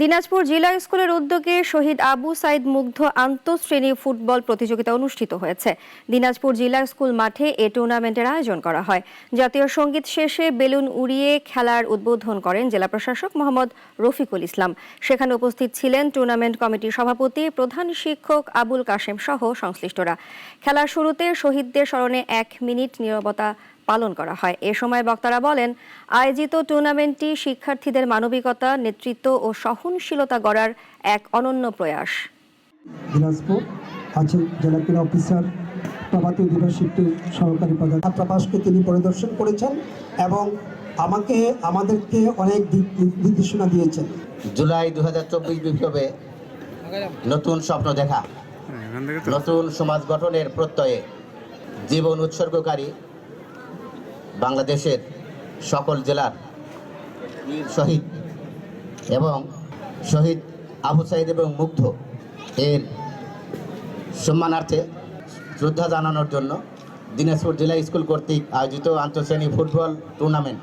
দিনাজপুর জেলা স্কুলের উদ্যোগে শহীদ আবু সাইদ মুগ্ধ আন্তঃশ্রেণী ফুটবল প্রতিযোগিতা অনুষ্ঠিত হয়েছে। দিনাজপুর জেলা স্কুল মাঠে এ টুর্নামেন্টের আয়োজন করা হয়। জাতীয় সংগীত শেষে বেলুন উড়িয়ে খেলার উদ্বোধন করেন জেলা প্রশাসক মোহাম্মদ রফিকুল ইসলাম। সেখানে উপস্থিত ছিলেন টুর্নামেন্ট কমিটির সভাপতি, প্রধান শিক্ষক আবুল কাশেম সহ সংশ্লিষ্টরা। খেলার শুরুতে শহীদদের স্মরণে এক মিনিট নীরবতা পালন করা হয়। এ সময় বক্তারা বলেন আয়োজিত টুর্নামেন্টটি শিক্ষার্থীদের মানবিকতা নেতৃত্ব ও সহনশীলতা গড়ার এক অনন্য প্রয়াস। দিনাজপুর আছেন জেলা ক্রীড়া অফিসার প্রভাতী ইউনিভার্সিটির সহকারী প্রধান ছাত্রাবাসকে তিনি পরিদর্শন করেছেন এবং আমাকে আমাদেরকে অনেক দিক নির্দেশনা দিয়েছেন। জুলাই দু হাজার চব্বিশ বিপ্লবে নতুন স্বপ্ন দেখা নতুন সমাজ গঠনের প্রত্যয়ে জীবন উৎসর্গকারী বাংলাদেশের সকল জেলার শহীদ এবং শহীদ আবু সাইদ এবং মুগ্ধ এর সম্মানার্থে শ্রদ্ধা জানানোর জন্য দিনাজপুর জেলা স্কুল কর্তৃক আয়োজিত আন্তঃশ্রেণী ফুটবল টুর্নামেন্ট।